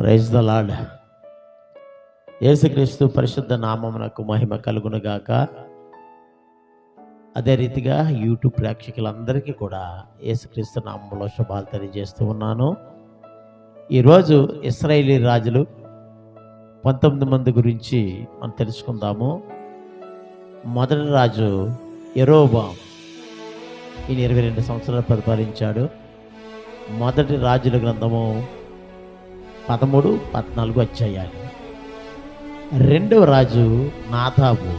Praise the lord యేసుక్రీస్తు పరిశుద్ధ నామమునకు మహిమ కలుగునుగాక. అదే రీతిగా యూట్యూబ్ ప్రేక్షకులందరికీ కూడా యేసుక్రీస్తు నామంలో శుభాలు తెలియజేస్తూ ఉన్నాను. ఈరోజు ఇస్రాయేలీ రాజులు పంతొమ్మిది మంది గురించి మనం తెలుసుకుందాము. మొదటి రాజు ఎరోబాం ఈయన ఇరవై రెండు సంవత్సరాలు పరిపాలించాడు. మొదటి రాజుల గ్రంథము పదమూడు పద్నాలుగు అధ్యాయాలు. రెండవ రాజు నాథాబు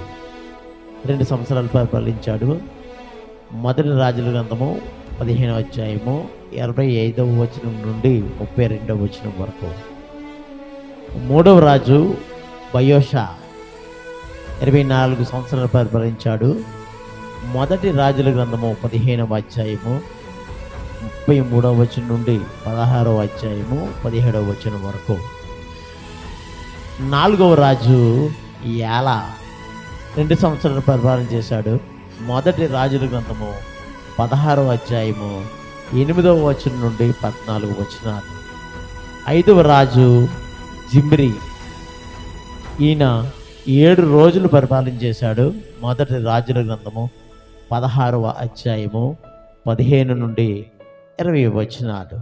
రెండు సంవత్సరాలు పరిపాలించాడు మొదటి రాజుల గ్రంథము పదిహేనవ అధ్యాయము ఇరవై ఐదవ వచనం నుండి ముప్పై రెండవ వచనం వరకు. మూడవ రాజు బయోషా ఇరవై నాలుగు సంవత్సరాలు పరిపాలించాడు మొదటి రాజుల గ్రంథము పదిహేనవ అధ్యాయము ముప్పై మూడవ వచనం నుండి పదహారవ అధ్యాయము పదిహేడవ వచనం వరకు. నాలుగవ రాజు ఏల రెండు సంవత్సరాలు పరిపాలన చేశాడు. మొదటి రాజుల గ్రంథము పదహారవ అధ్యాయము ఎనిమిదవ వచనం నుండి పద్నాలుగు వచనాలు. ఐదవ రాజు జిమ్రి. ఈయన ఏడు రోజులు పరిపాలన చేశాడు. మొదటి రాజుల గ్రంథము పదహారవ అధ్యాయము పదిహేను నుండి ఇరవై వచనాలు.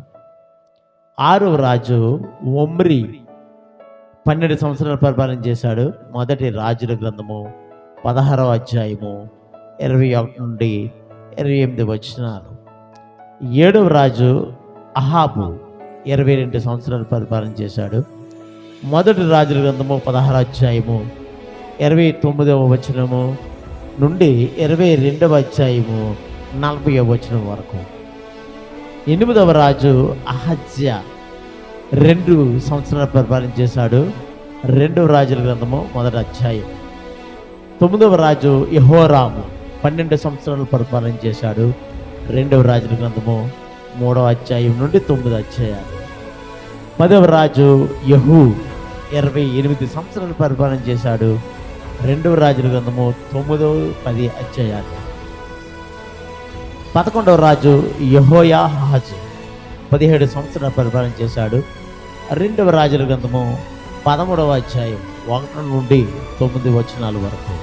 ఆరవ రాజు ఒమ్రి పన్నెండు సంవత్సరాలు పరిపాలన చేశాడు. మొదటి రాజుల గ్రంథము పదహారవ అధ్యాయము ఇరవై ఒకటి నుండి ఇరవై ఎనిమిది వచనాలు. ఏడవ రాజు అహాబు ఇరవై రెండు సంవత్సరాలు పరిపాలన చేశాడు. మొదటి రాజుల గ్రంథము పదహారు అధ్యాయము ఇరవై తొమ్మిదవ వచనము నుండి ఇరవై రెండవ అధ్యాయము నలభై వచనం వరకు. ఎనిమిదవ రాజు అహజ్య. రెండు సంవత్సరాలు పరిపాలన చేశాడు. రెండవ రాజుల గ్రంథము మొదటి అధ్యాయం. తొమ్మిదవ రాజు యహోరాము పన్నెండు సంవత్సరాలు పరిపాలన చేశాడు. రెండవ రాజుల గ్రంథము మూడవ అధ్యాయం నుండి తొమ్మిది అధ్యాయాలు. పదవ రాజు యహూ ఇరవై ఎనిమిది సంవత్సరాలు పరిపాలన చేశాడు. రెండవ రాజుల గ్రంథము తొమ్మిదవ పది అధ్యాయాలు. పదకొండవ రాజు యహోయా హాజు పదిహేడు సంవత్సరాలు పరిపాలన చేశాడు. రెండవ రాజుల గ్రంథము పదమూడవ అధ్యాయం ఒకటి నుండి తొమ్మిది వచనాల వరకు.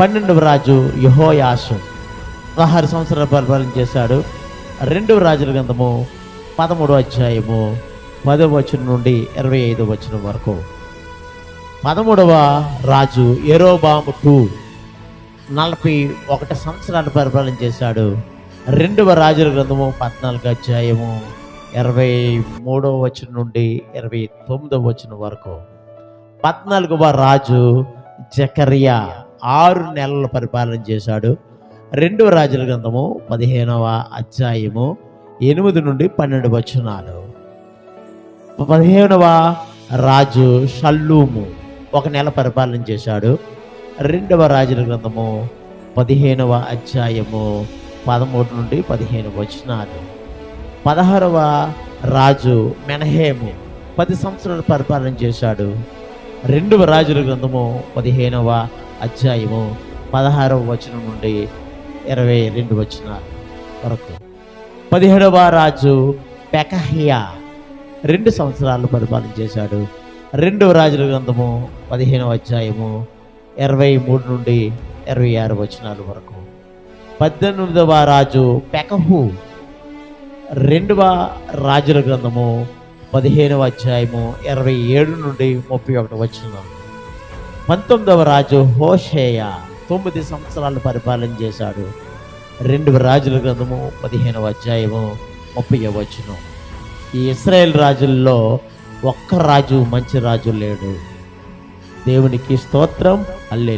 పన్నెండవ రాజు యహోయాసు పదహారు సంవత్సరాలు పరిపాలన చేశాడు. రెండవ రాజుల గ్రంథము పదమూడవ అధ్యాయము పదవ వచనం నుండి ఇరవై ఐదవ వచనం వరకు. పదమూడవ రాజు ఎరోబాము టూ నలభై ఒకటి సంవత్సరాలు పరిపాలన చేశాడు. రెండవ రాజుల గ్రంథము పద్నాలుగు అధ్యాయము ఇరవై మూడవ వచనం నుండి ఇరవై తొమ్మిదవ వచనం వరకు. పద్నాలుగవ రాజు జకరియా ఆరు నెలల పరిపాలన చేశాడు. రెండవ రాజుల గ్రంథము పదిహేనవ అధ్యాయము ఎనిమిది నుండి పన్నెండు వచనాలు. పదిహేనవ రాజు షల్లూము ఒక నెల పరిపాలన చేశాడు. రెండవ రాజుల గ్రంథము పదిహేనవ అధ్యాయము పదమూడు నుండి పదిహేను వచనాలు. పదహారవ రాజు మెనహేము పది సంవత్సరాలు పరిపాలన చేశాడు. రెండవ రాజుల గ్రంథము పదిహేనవ అధ్యాయము పదహారవ వచనం నుండి ఇరవై రెండు వచనాలు వరకు. పదిహేడవ రాజు పెకహియా రెండు సంవత్సరాలు పరిపాలన చేశాడు. రెండవ రాజుల గ్రంథము పదిహేనవ అధ్యాయము ఇరవై మూడు నుండి ఇరవై ఆరు వచనాల వరకు. పద్దెనిమిదవ రాజు పెకహు. రెండవ రాజుల గ్రంథము పదిహేనవ అధ్యాయము ఇరవై ఏడు నుండి ముప్పై ఒకటి వచ్చిన పంతొమ్మిదవ రాజు హోషేయ తొమ్మిది సంవత్సరాలు పరిపాలన చేశాడు. రెండవ రాజుల గ్రంథము పదిహేనవ అధ్యాయము ముప్పై వచ్చిన ఈ ఇస్రాయేల్ రాజుల్లో ఒక్క రాజు మంచి రాజు లేడు. దేవునికి స్తోత్రం. అల్లే